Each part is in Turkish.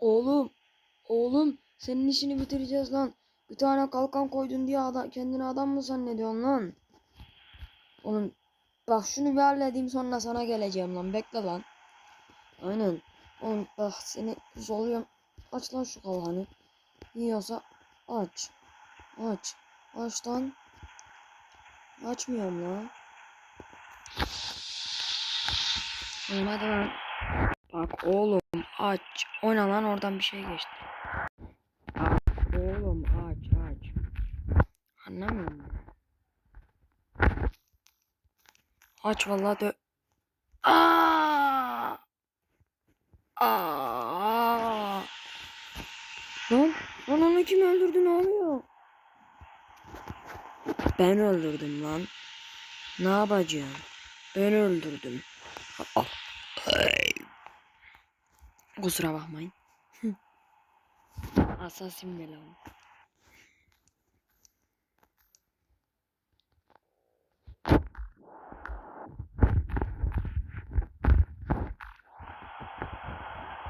Oğlum. Oğlum. Senin işini bitireceğiz lan. Bir tane kalkan koydun diye ada kendini adam mı zannediyorsun lan? Oğlum. Bak şunu bir halledeyim sonra sana geleceğim lan. Bekle lan. Aynen. Oğlum bak seni zorluyorum. Aç lan şu kalkanı. Yiyorsa aç. Aç. Aç lan. Açmıyorum lan. Oğlum hadi lan. Bak oğlum aç. O lan oradan bir şey geçti. Bak oğlum aç aç. Anlamıyor musun? Aç vallahi dö... Aa! Aa! Lan, lan onu kim öldürdü ne oluyor? Ben öldürdüm lan. Ne yapacağım? Ben öldürdüm. Ah. Kusura bakmayın. Asasim ne lan?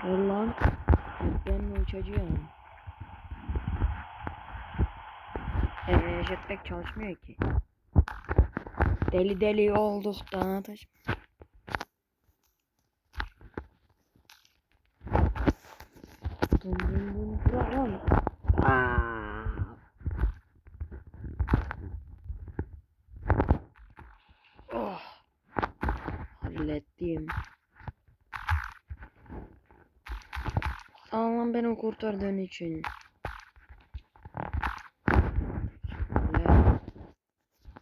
Dur lan. Ben uçacağım. Eee jetpack çalışmıyor ki. Deli deli olduk da taş. Dum dum dum bırak lan. Aa. Oh. Hallettim. Allah'ım beni kurtardığın için.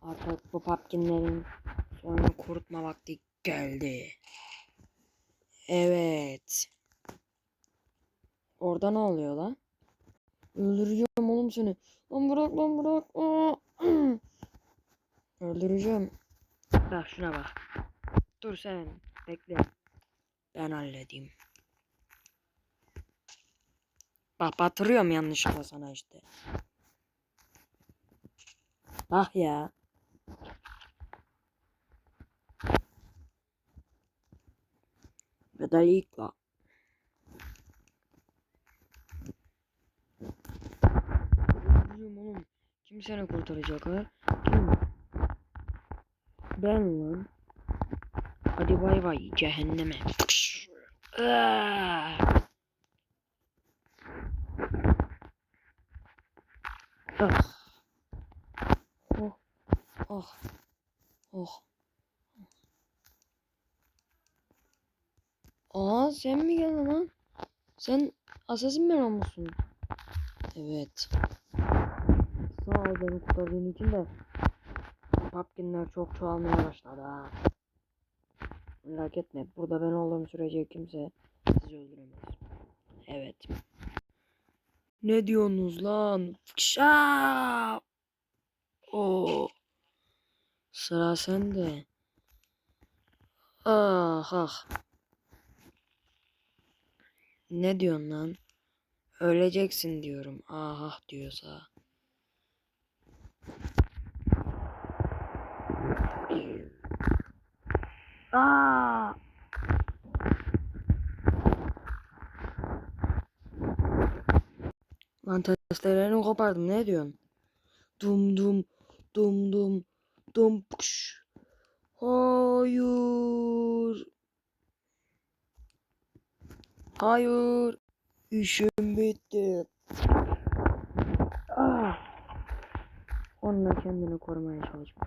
Artık bu papkinlerin soyunu kurutma vakti geldi. Evet. Orada ne oluyor lan? Öldüreceğim oğlum seni. Lan bırak lan bırak. Öldüreceğim. Bak şuna bak. Dur sen. Bekle. Ben halledeyim. Bak batırıyorum yanlışlıkla sana işte. Bak ya. Vedalika. Öldürüyorum oğlum. Kim seni kurtaracak ha? Kim? Ben lan. Hadi bay bay cehenneme. Ah. Oh. Oh. Oh. Aa sen mi geldin lan? Sen Assassin ben olmuşsun. Evet. Sağ ol beni kurtardığın için de Pumpkinler çok çoğalmaya başladı ha. Merak etme burada ben olduğum sürece kimse sizi öldüremez. Evet. Ne diyorsunuz lan? Fışa! Oo. Sıra sende. Ah ah. Ne diyorsun lan? Öleceksin diyorum. Ah ah diyorsa. Aa! Lan testerelerini kopardım ne diyorsun? Dum dum dum dum dum pış. Hayır. Hayır. İşim bitti. Ah. Onunla kendini korumaya çalışma.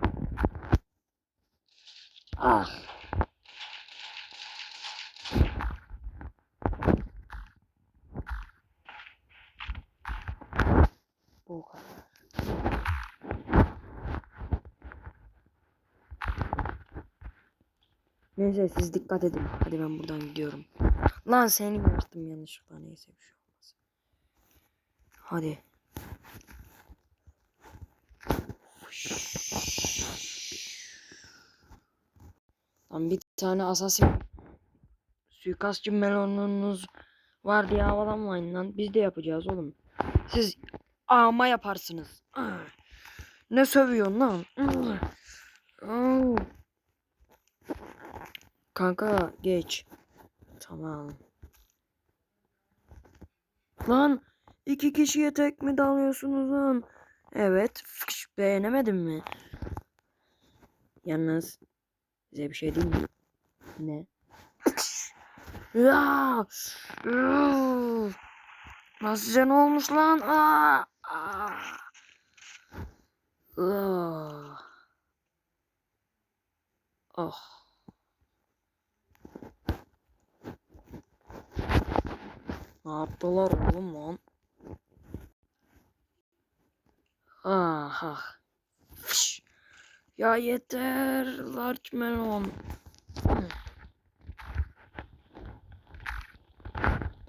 Ah. Neyse siz dikkat edin. Hadi ben buradan gidiyorum. Lan seni yaptım yanlışlıkla neyse bir şey olmaz. Hadi. Lan bir tane asasin suikastçı melonunuz var diye havalanmayın lan. Biz de yapacağız oğlum. Siz ama yaparsınız. Ne sövüyorsun lan? Kanka geç. Tamam. Lan iki kişiye tek mi dalıyorsunuz lan? Evet. Fış, beğenemedin mi? Yalnız size bir şey diyeyim mi? Ne? Ya! Lan size ne olmuş lan? Aa! Aa! Aa! Oh. Ne yaptılar oğlum lan? Ah ah. Fış. Ya yeter large melon. Hı.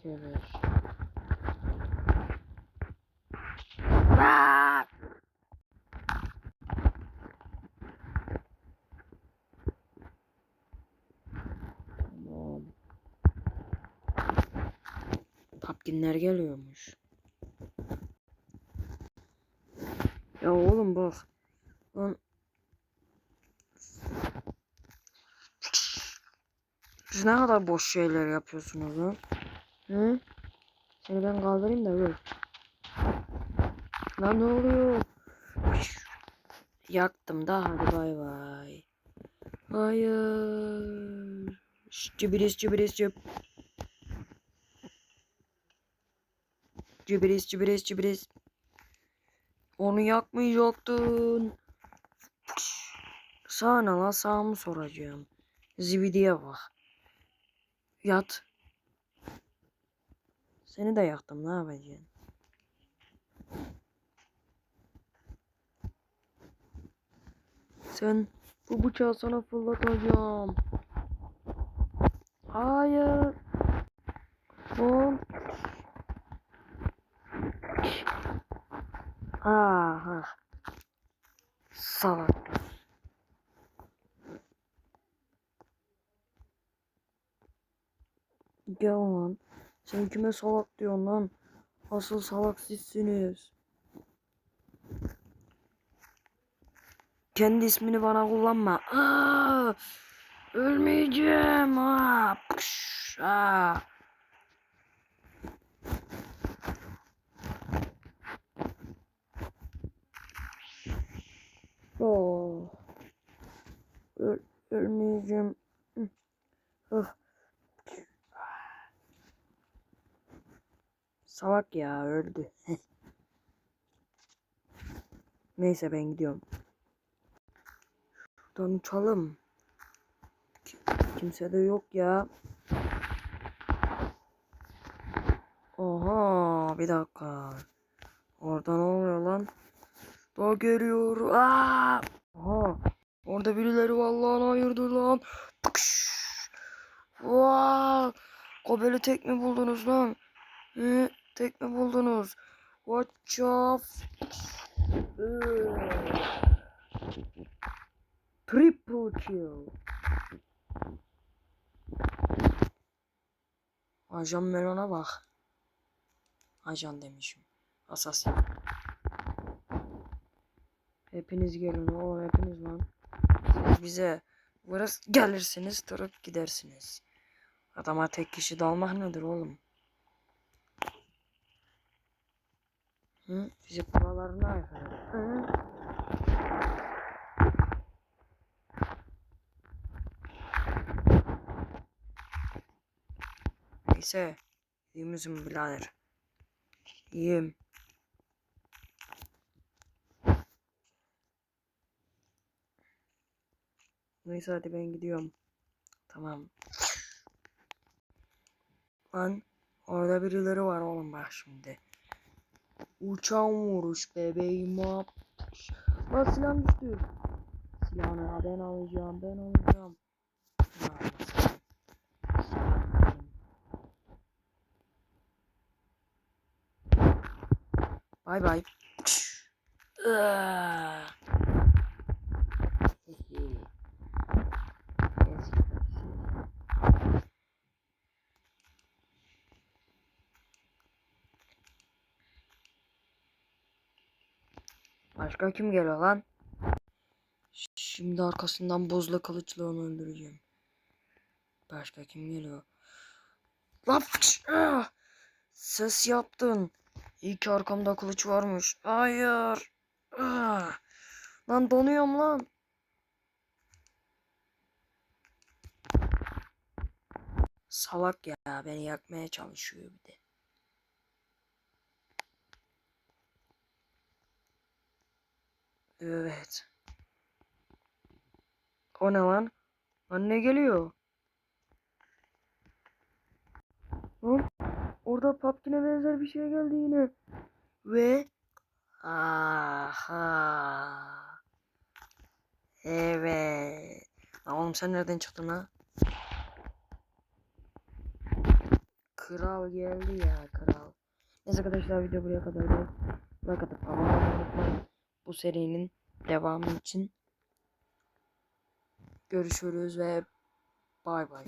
Geber. Ah! Tamam. Tapkinler geliyormuş. Ya oğlum bak. Lan. Siz ne kadar boş şeyler yapıyorsunuz lan? Hı? Seni ben kaldırayım da gör. Lan ne oluyor? Yaktım da hadi bay bay. Hayır. Şş, Cibiris cibiris cib. Cibiris cibiris cibiris. Onu yakmayacaktın. Sana la sağ mı soracağım? Zibidiye bak. Yat. Seni de yaktım ne yapacaksın? Sen bu bıçağı sana fırlatacağım. Hayır. Lan. Aha. Salak. Gel lan. Sen kime salak diyorsun lan? Asıl salak sizsiniz. Kendi ismini bana kullanma. Aa, ölmeyeceğim. Aa, pış, aa. Oh. Öl, ölmeyeceğim. Salak ya öldü. Neyse ben gidiyorum. Şuradan uçalım. Ki- Kimse de yok ya. Oha bir dakika. Orada ne oluyor lan? Daha geliyor. Aa! Orada birileri vallahi ayırdı lan. Tıkış. Vaa! Kobeli tek mi buldunuz lan? He, tek mi buldunuz? Watch off. Triple kill. Ajan Melon'a bak. Ajan demişim. Assassin. Hepiniz gelin oğlum hepiniz lan. Siz bize burası gelirsiniz durup gidersiniz. Adama tek kişi dalmak nedir oğlum? Hı? Fizik kurallarına aykırı. Neyse. İyi misin birader? İyiyim. Neyse hadi ben gidiyorum. Tamam. Lan orada birileri var oğlum bak şimdi. Uçan vuruş bebeğim hop. Lan silahım düştü. Silahını ben alacağım ben alacağım. Bay bay. Başka kim geliyor lan? Şimdi arkasından bozla kılıçla onu öldüreceğim. Başka kim geliyor? Lan! Ah! Ses yaptın. İyi ki arkamda kılıç varmış. Hayır. Ah. Lan donuyorum lan. Salak ya beni yakmaya çalışıyor bir de. Evet. O ne lan? Anne geliyor. Lan orada Pumpkin'e benzer bir şey geldi yine. Ve aha. Evet. Lan oğlum sen nereden çıktın ha? Kral geldi ya kral. Neyse arkadaşlar video buraya kadar da like atıp abone olmayı unutmayın. Bu serinin devamı için görüşürüz ve bay bay.